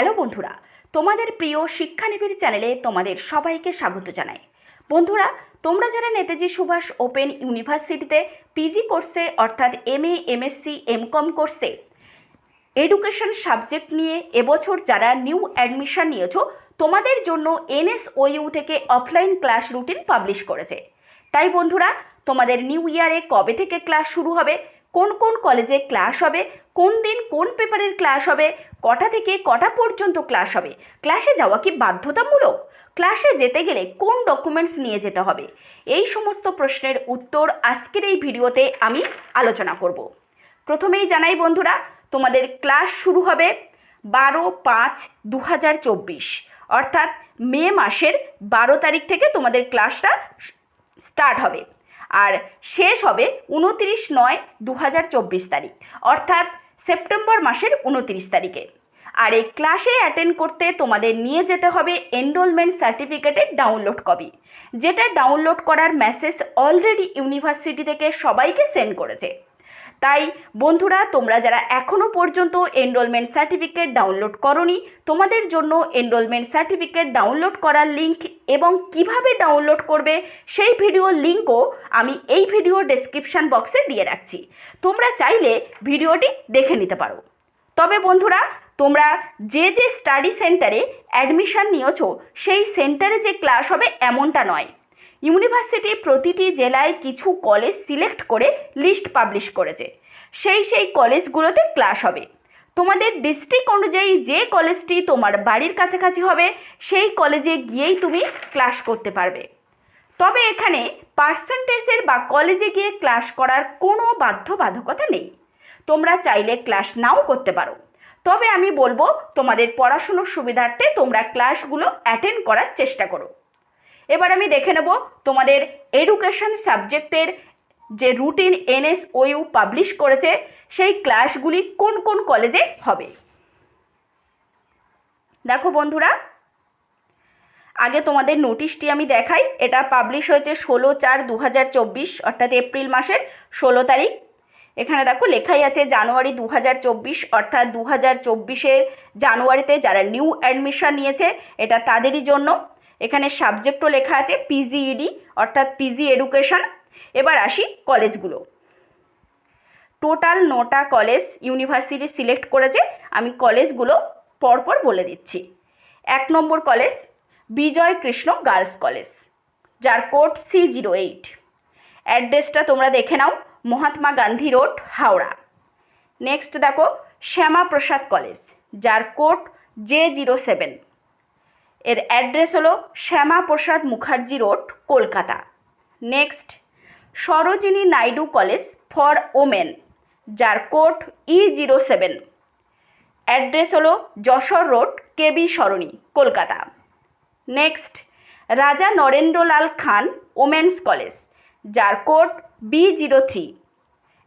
Hello বন্ধুরা, তোমাদের প্রিয় শিক্ষানিবিড় চ্যানেলে তোমাদের সবাইকে স্বাগত জানাই। বন্ধুরা, তোমরা যারা নেতাজি সুভাষ ওপেন ইউনিভার্সিটিতে পিজি কোর্সে অর্থাৎ এম এ এমএসসি এমকম কোর্সে এডুকেশন সাবজেক্ট নিয়ে এবছর যারা নিউ অ্যাডমিশন নিয়েছো, তোমাদের জন্য এনএসওইউ থেকে অফলাইন ক্লাস রুটিন পাবলিশ করেছে। তাই বন্ধুরা, তোমাদের নিউ ইয়ারে কবে থেকে ক্লাস শুরু হবে, কোন কোন কলেজে ক্লাস হবে কোন দিন কোন পেপারের ক্লাস হবে? কটা থেকে কটা পর্যন্ত ক্লাস হবে? ক্লাসে যাওয়া কি বাধ্যতামূলক? ক্লাসে যেতে গেলে কোন ডকুমেন্টস নিয়ে যেতে হবে? এই সমস্ত প্রশ্নের উত্তর আজকের এই ভিডিওতে আমি আলোচনা করব। প্রথমেই জানাই বন্ধুরা, তোমাদের ক্লাস শুরু হবে বারো পাঁচ দু অর্থাৎ মে মাসের বারো তারিখ থেকে তোমাদের ক্লাসটা স্টার্ট হবে। আর শেষ হবে উনত্রিশ নয় দু তারিখ। অর্থাৎ সেপ্টেম্বর মাসের উনত্রিশ তারিখে। আর এই ক্লাসে অ্যাটেন্ড করতে তোমাদের নিয়ে যেতে হবে এনরোলমেন্ট সার্টিফিকেটের ডাউনলোড কপি যেটা ডাউনলোড করার মেসেজ অলরেডি ইউনিভার্সিটি থেকে সবাইকে সেন্ড করেছে। তাই বন্ধুরা, তোমরা যারা এখনও পর্যন্ত এনরোলমেন্ট সার্টিফিকেট ডাউনলোড করনি, তোমাদের জন্য এনরোলমেন্ট সার্টিফিকেট ডাউনলোড করার লিঙ্ক এবং কীভাবে ডাউনলোড করবে সেই ভিডিওর লিঙ্কও আমি এই ভিডিও ডেসক্রিপশান বক্সে দিয়ে রাখছি। তোমরা চাইলে ভিডিওটি দেখে নিতে পারো। তবে বন্ধুরা, তোমরা যে যে স্টাডি সেন্টারে অ্যাডমিশন নিয়েছো, সেই সেন্টারে যে ক্লাস হবে এমনটা নয়। ইউনিভার্সিটি প্রতিটি জেলায় কিছু কলেজ সিলেক্ট করে লিস্ট পাবলিশ করেছে। সেই সেই কলেজগুলোতে ক্লাস হবে। তোমাদের ডিস্ট্রিক্ট অনুযায়ী যে কলেজটি তোমার বাড়ির কাছাকাছি হবে, সেই কলেজে গিয়েই তুমি ক্লাস করতে পারবে। তবে এখানে পার্সেন্টেজের বা কলেজে গিয়ে ক্লাস করার কোনো বাধ্যবাধকতা নেই। তোমরা চাইলে ক্লাস নাও করতে পারো। তবে আমি বলব, তোমাদের পড়াশুনোর সুবিধার্থে তোমরা ক্লাসগুলো অ্যাটেন্ড করার চেষ্টা করো। এবার আমি দেখে নেব তোমাদের এডুকেশন সাবজেক্টের যে রুটিন এনএসওইউ পাবলিশ করেছে, সেই ক্লাসগুলি কোন কোন কলেজে হবে? দেখো বন্ধুরা, আগে তোমাদের নোটিশটি আমি দেখাই। এটা পাবলিশ হয়েছে ষোলো চার দু অর্থাৎ এপ্রিল মাসের ষোলো তারিখ। এখানে দেখো লেখাই আছে জানুয়ারি দু অর্থাৎ দু হাজার জানুয়ারিতে যারা নিউ অ্যাডমিশন নিয়েছে, এটা তাদেরই জন্য। এখানে সাবজেক্টও লেখা আছে পিজিইডি অর্থাৎ পিজি এডুকেশন এবার আসি কলেজগুলো টোটাল নটা কলেজ ইউনিভার্সিটি সিলেক্ট করেছে। আমি কলেজগুলো পরপর বলে দিচ্ছি। এক number college Vijay Krishna girls college যার কোড সি জিরো এইট অ্যাড্রেসটা তোমরা দেখে নাও, মহাত্মা গান্ধী রোড, হাওড়া। নেক্সট দেখো, শ্যামাপ্রসাদ কলেজ যার কোড জে জিরো সেভেন এর অ্যাড্রেস হলো Shyama Prasad Mukherjee road, Kolkata. Next Sarojini Naidu college for women, যার code E zero seven address হলো Jessore road, KB Sarani, Kolkata. Next Raja Narendralal Khan women's college, যার code B zero three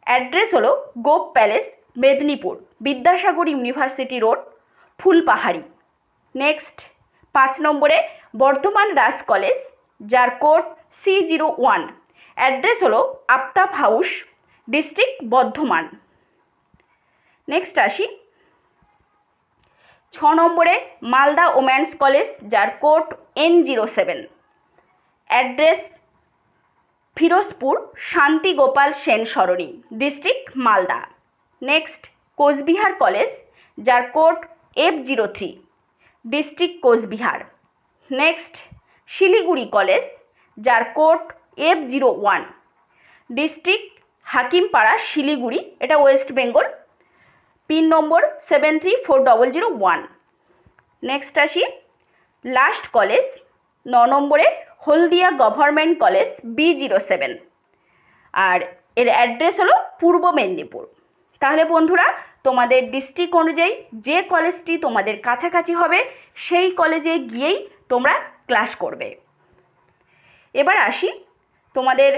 address হলো Gope palace, Medinipur, Vidyasagar university road, Phulpahari. Next পাঁচ নম্বরে Bardhaman Raj college, যার code C zero one address হলো Aftab house, district Bardhaman. Next আসি। ছ নম্বরে Malda women's college, যার code N zero seven address Firozpur Shanti Gopal Sen Sarani, district Malda. Next Coochbehar college, যার code F zero three district Coochbehar. Next, Siliguri college, যার code F zero one district Hakimpara, Siliguri, এটা west Bengal. Pin number seven three four double zero one next আসি, last college, ন নম্বরে Haldia government college B zero seven আর এর address হলো পূর্ব মেদিনীপুর। তাহলে বন্ধুরা, তোমাদের ডিস্ট্রিক্ট অনুযায়ী যে কলেজটি তোমাদের কাছাকাছি হবে, সেই কলেজে গিয়েই তোমরা ক্লাস করবে। এবার আসি, তোমাদের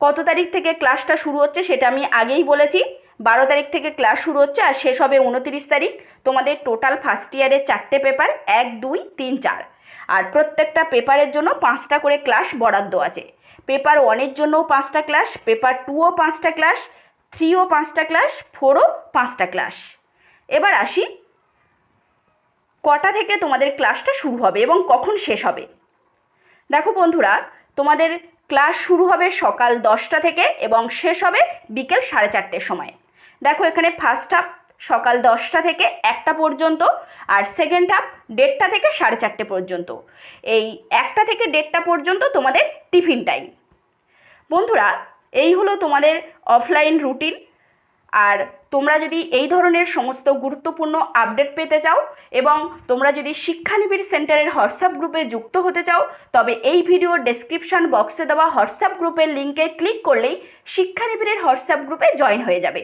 কত তারিখ থেকে ক্লাসটা শুরু হচ্ছে সেটা আমি আগেই বলেছি। বারো তারিখ থেকে ক্লাস শুরু হচ্ছে আর শেষ হবে উনতিরিশ তারিখ। তোমাদের টোটাল ফার্স্ট ইয়ারের চারটে পেপার এক, দুই, তিন, চার। আর প্রত্যেকটা পেপারের জন্য পাঁচটা করে ক্লাস বরাদ্দ আছে। পেপার ওয়ানের জন্যও পাঁচটা ক্লাস পেপার টুও পাঁচটা ক্লাস থ্রিও পাঁচটা ক্লাস ফোরও পাঁচটা ক্লাস। এবার আসি, কটা থেকে তোমাদের ক্লাসটা শুরু হবে এবং কখন শেষ হবে? দেখো বন্ধুরা, তোমাদের ক্লাস শুরু হবে সকাল দশটা থেকে এবং শেষ হবে বিকেল সাড়ে চারটের সময়। দেখো এখানে ফার্স্ট হাফ সকাল দশটা থেকে একটা পর্যন্ত আর সেকেন্ড হাফ দেড়টা থেকে সাড়ে চারটে পর্যন্ত। এই একটা থেকে দেড়টা পর্যন্ত তোমাদের টিফিন টাইম বন্ধুরা এই হলো তোমাদের অফলাইন রুটিন আর তোমরা যদি এই ধরনের সমস্ত গুরুত্বপূর্ণ আপডেট পেতে চাও এবং তোমরা যদি শিক্ষানিবিড় সেন্টারের হোয়াটসঅ্যাপ গ্রুপে যুক্ত হতে চাও, তবে এই ভিডিও ডেসক্রিপশন বক্সে দেওয়া হোয়াটসঅ্যাপ গ্রুপের লিঙ্কে ক্লিক করলেই শিক্ষানিবিড়ের হোয়াটসঅ্যাপ গ্রুপে জয়েন হয়ে যাবে।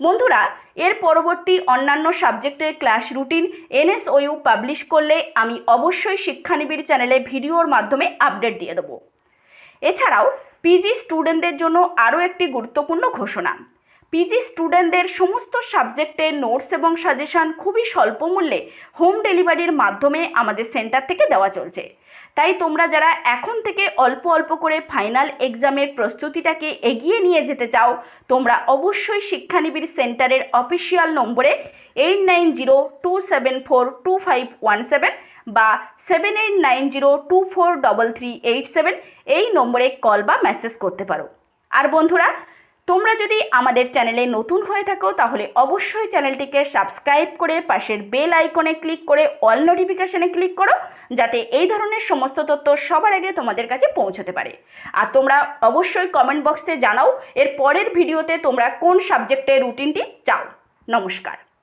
বন্ধুরা, এর পরবর্তী অন্যান্য সাবজেক্টের ক্লাস রুটিন এনএসওইউ পাবলিশ করলে আমি অবশ্যই শিক্ষানিবিড় চ্যানেলে ভিডিওর মাধ্যমে আপডেট দিয়ে দেবো। এছাড়াও পিজি স্টুডেন্টদের জন্য আরও একটি গুরুত্বপূর্ণ ঘোষণা। পিজি স্টুডেন্টদের সমস্ত সাবজেক্টের নোটস এবং সাজেশন খুবই স্বল্প মূল্যে হোম ডেলিভারির মাধ্যমে আমাদের সেন্টার থেকে দেওয়া চলছে। তাই তোমরা যারা এখন থেকে অল্প অল্প করে ফাইনাল এক্সামের প্রস্তুতিটাকে এগিয়ে নিয়ে যেতে চাও, তোমরা অবশ্যই শিক্ষানিবিড় সেন্টারের অফিসিয়াল নম্বরে eight nine zero two seven four two five one seven বা seven eight nine zero two four double three eight seven এই নম্বরে কল বা মেসেজ করতে পারো। আর বন্ধুরা, তোমরা যদি আমাদের চ্যানেলে নতুন হয়ে থাকো, তাহলে অবশ্যই চ্যানেলটিকে সাবস্ক্রাইব করে পাশের বেল আইকনে ক্লিক করে অল নোটিফিকেশনে ক্লিক করো, যাতে এই ধরনের সমস্ত তথ্য সবার আগে তোমাদের কাছে পৌঁছতে পারে। আর তোমরা অবশ্যই কমেন্ট বক্সে জানাও, এর পরের ভিডিওতে তোমরা কোন সাবজেক্টের রুটিনটি চাও। নমস্কার।